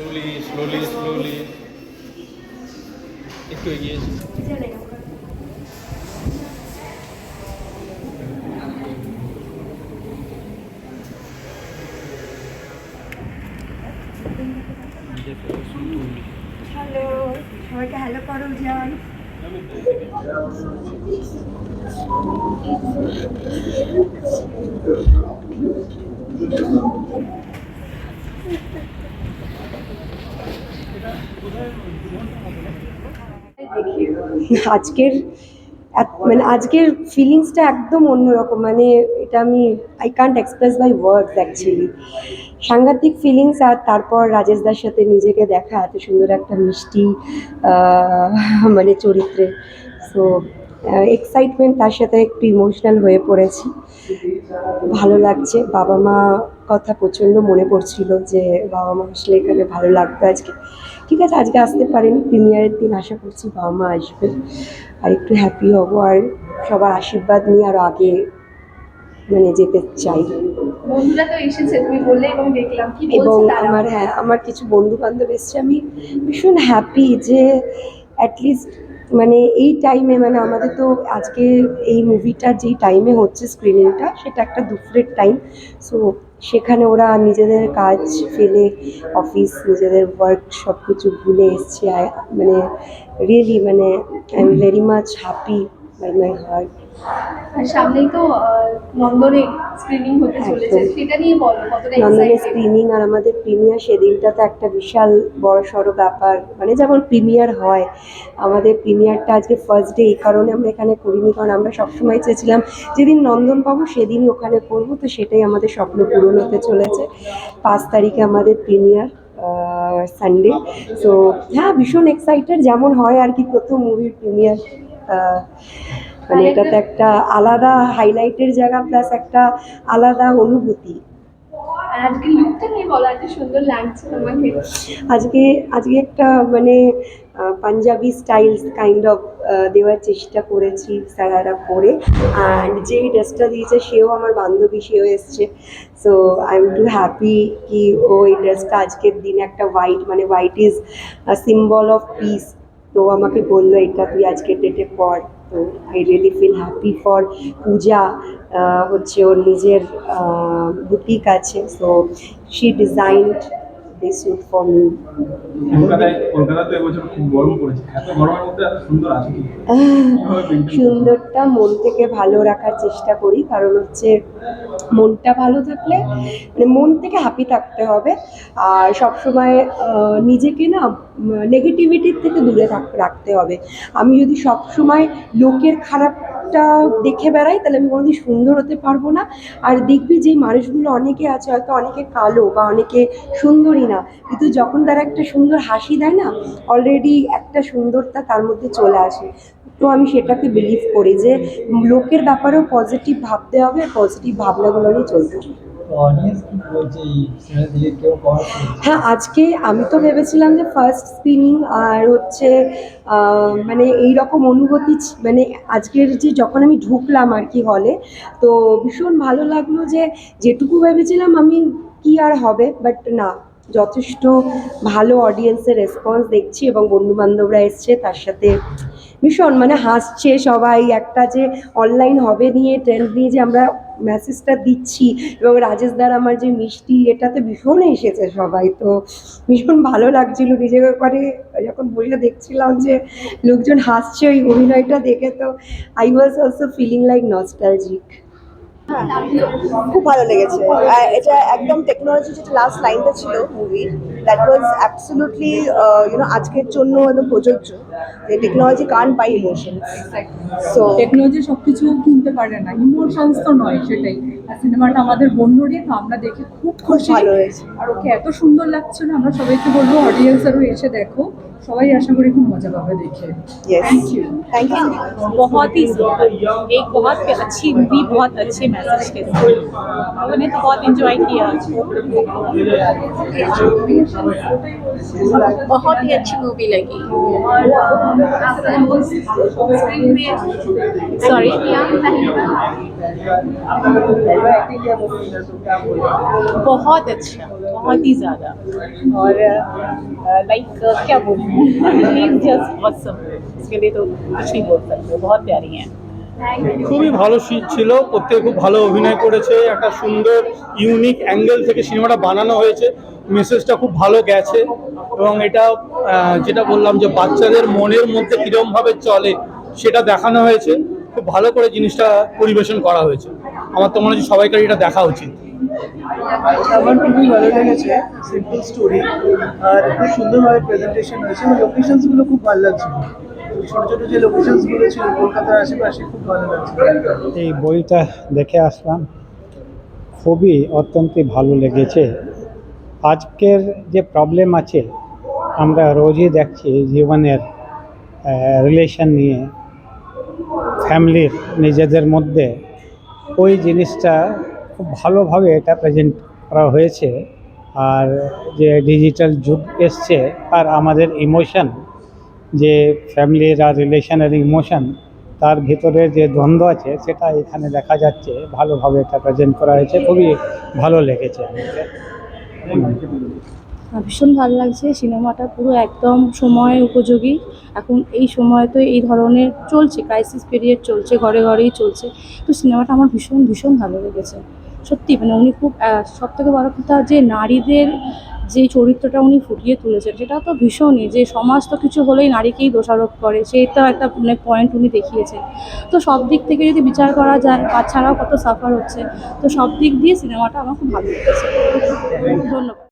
Slowly slowly slowly একটু এগিয়ে। Hello সবাইকে হ্যালো করো জান আজকের মানে আজকের ফিলিংসটা একদম অন্যরকম। মানে এটা আমি I can't express by words actually সাংঘাতিক ফিলিংস আর তারপর রাজেশদার সাথে নিজেকে দেখা, এত সুন্দর একটা মিষ্টি মানে চরিত্রে। সো এক্সাইটমেন্ট তার সাথে একটু ইমোশনাল হয়ে পড়েছি। ভালো লাগছে। বাবা মা কথা প্রচণ্ড মনে পড়ছিল যে বাবা মা আসলে এখানে ভালো লাগতো আজকে। ঠিক আছে আজকে আসতে পারিনি প্রিমিয়ারের দিন আশা করছি বাবা মা আসবে। আর একটু হ্যাপি হব আর সবার আশীর্বাদ নিয়ে আরও আগে মানে যেতে চাই। বন্ধুরা তো এসেছে তুমি বললে এবং দেখলাম। কি এবং আমার হ্যাঁ আমার কিছু বন্ধু বান্ধব এসছে আমি ভীষণ হ্যাপি যে অ্যাটলিস্ট মানে এই টাইমে মানে আমাদের তো আজকে এই মুভিটা যেই টাইমে হচ্ছে স্ক্রিনিংটা সেটা একটা দুপুরের টাইম সো সেখানে ওরা নিজেদের কাজ ফেলে অফিস নিজেদের ওয়ার্ক সব কিছু ভুলে এসছে। মানে রিয়েলি মানে I am very much happy by my heart আর সামনেই তো নন্দনে স্ক্রিনিং হতে চলেছে। সেটা নিয়ে বলো কতটা নন্দনের স্ক্রিনিং আর আমাদের প্রিমিয়ার সেদিনটা তো একটা বিশাল বড় সড়ো ব্যাপার। মানে যেমন প্রিমিয়ার হয় আমাদের প্রিমিয়ারটা আজকে ফার্স্ট ডে এই কারণে আমরা এখানে করিনি। কারণ আমরা সবসময় চেয়েছিলাম যেদিন নন্দন পাবো সেদিনই ওখানে করব। তো সেটাই আমাদের স্বপ্ন পূরণ হতে চলেছে। পাঁচ তারিখে আমাদের প্রিমিয়ার সানডে সো হ্যাঁ ভীষণ এক্সাইটেড যেমন হয় আর কি প্রথম মুভির প্রিমিয়ার। মানে এটাতে একটা আলাদা হাইলাইটের জায়গা প্লাস একটা আলাদা অনুভূতি। আজকে লুকটা বলো? এত সুন্দর লাগছে তোমাকে। আজকে আজকে একটা মানে পাঞ্জাবি স্টাইলস কাইন্ড অফ দেওয়ার চেষ্টা করেছি স্যারারা পরে অ্যান্ড যেই ড্রেসটা দিয়েছে সেও আমার বান্ধবী সেও এসছে। So I am too happy কি ও এই ড্রেসটা আজকের দিনে একটা হোয়াইট মানে white is symbol of peace তো আমাকে বলল এটা তুই আজকের ডেটে পর। তো I really feel happy for Puja হচ্ছে ওর নিজের বুটিক আছে। সো শি ডিজাইনড কি কীভাবে maintain করছ? সুন্দরটা মন থেকে ভালো রাখার চেষ্টা করি কারণ হচ্ছে মনটা ভালো থাকলে মানে মন থেকে হ্যাপি থাকতে হবে। আর সবসময় নিজেকে না নেগেটিভিটির থেকে দূরে রাখতে হবে। আমি যদি সবসময় লোকের খারাপটা দেখে বেড়াই তাহলে আমি কোনোদিন সুন্দর হতে পারব না। আর দেখবি যে মানুষগুলো অনেকে আছে হয়তো অনেকে কালো বা অনেকে সুন্দরী না। কিন্তু যখন তারা একটা সুন্দর হাসি দেয় না অলরেডি একটা সুন্দরতা তার মধ্যে চলে আসে। তো আমি সেটাকে বিলিভ করি যে লোকের ব্যাপারেও পজিটিভ ভাবতে হবে পজিটিভ ভাবনাগুলো নিয়ে চলতে হবে। হ্যাঁ আজকে আমি তো ভেবেছিলাম যে ফার্স্ট স্ক্রিনিং আর হচ্ছে মানে এই রকম অনুভূতি মানে আজকের যে যখন আমি ঢুকলাম আর কি হলে তো ভীষণ ভালো লাগল যে যেটুকু ভেবেছিলাম আমি কি আর হবে বাট না। যথেষ্ট ভালো অডিয়েন্সের রেসপন্স দেখছি এবং বন্ধু বান্ধবরা এসছে, তার সাথে ভীষণ মানে হাসছে সবাই। একটা যে অনলাইন হবে নিয়ে ট্রেন্ড নিয়ে যে আমরা মেসেজটা দিচ্ছি এবং রাজেশ দার আমার যে মিষ্টি, এটাতে ভীষণ এসেছে সবাই। তো ভীষণ ভালো লাগছিল নিজেকে করে যখন বসে দেখছিলাম যে লোকজন হাসছে ওই অভিনয়টা দেখে, তো I was also feeling like nostalgic খুব ভালো লেগেছে। এটা একদম টেকনোলজি যেটা লাস্ট লাইনটা ছিল movie that was absolutely you know আজকের জন্য একদম প্রযোজ্য। যে টেকনোলজি কান বাই ইমোশন সো টেকনোলজি সবকিছু কিনতে পারে না। ইমোশনস তো নয় সেটাই। আর সিনেমাটা আমাদের বন্ধুরই তো আমরা দেখে খুব খুব খুশি। ভালো হয়েছে। আর ওকে এত সুন্দর লাগছিল আমরা সবাইকে বলব অডিয়েন্সেরও এসে দেখো। সবাই আশা করি খুব মজা পাবে দেখে yes thank you thank you बहुत ही सुंदर एक बहुत अच्छी मूवी बहुत अच्छे मैसेज के साथ मैंने तो बहुत इंजॉय किया बहुत ही अच्छी मूवी लगी স্ক্রিন पे Sorry? किया एक्टिंग क्या मूवी में तो क्या बोल बहुत अच्छा बहुत ही ज़्यादा और लाइक क्या बोलूँ খুবই ভালো ছিল। প্রত্যেকে খুব ভালো অভিনয় করেছে। একটা সুন্দর ইউনিক অ্যাঙ্গেল থেকে সিনেমাটা বানানো হয়েছে। মেসেজটা খুব ভালো গেছে। এবং এটা যেটা বললাম যে বাচ্চাদের মনের মধ্যে কীরমভাবে চলে, সেটা দেখানো হয়েছে। খুব ভালো করে জিনিসটা পরিবেশন করা হয়েছে। আমার তো মনে হচ্ছে সবাইকার এটা দেখা উচিত। আমার খুবই ভালো লেগেছে সিম্পল স্টোরি আর খুব সুন্দরভাবে প্রেজেন্টেশন হয়েছে এবং লোকেশনসগুলো খুব ভালো লাগছিল এই বইটা দেখে আসলাম। খুবই অত্যন্ত ভালো লেগেছে। আজকের যে প্রবলেম আছে, আমরা রোজই দেখছি জীবনের রিলেশন নিয়ে ফ্যামিলির নিজেদের মধ্যে। ওই জিনিসটা খুব ভালোভাবে এটা প্রেজেন্ট করা হয়েছে। আর যে ডিজিটাল যুগ এসছে আর আমাদের ইমোশন যে ফ্যামিলির আর রিলেশনের ইমোশন তার ভিতরে যে দ্বন্দ্ব আছে, সেটা এখানে দেখা যাচ্ছে। ভালোভাবে এটা প্রেজেন্ট করা হয়েছে। খুবই ভালো লেগেছে ভীষণ ভালো লাগছে। সিনেমাটা পুরো একদম সময় উপযোগী। এখন এই সময় তো এই ধরনের চলছে ক্রাইসিস পিরিয়ড চলছে, ঘরে ঘরেই চলছে। তো সিনেমাটা আমার ভীষণ ভীষণ ভালো লেগেছে। সত্যি মানে উনি খুব সব থেকে বড় কথা যে নারীদের যে চরিত্রটা উনি ফুটিয়ে তুলেছেন, সেটা তো ভীষণই, যে সমাজ তো কিছু হলেই নারীকেই দোষারোপ করে সেইটা একটা মানে পয়েন্ট উনি দেখিয়েছেন। তো সব দিক থেকে যদি বিচার করা যায় বাচ্চারাও কত সাফার হচ্ছে, তো সব দিক দিয়ে সিনেমাটা আমার খুব ভালো লেগেছে। ধন্যবাদ।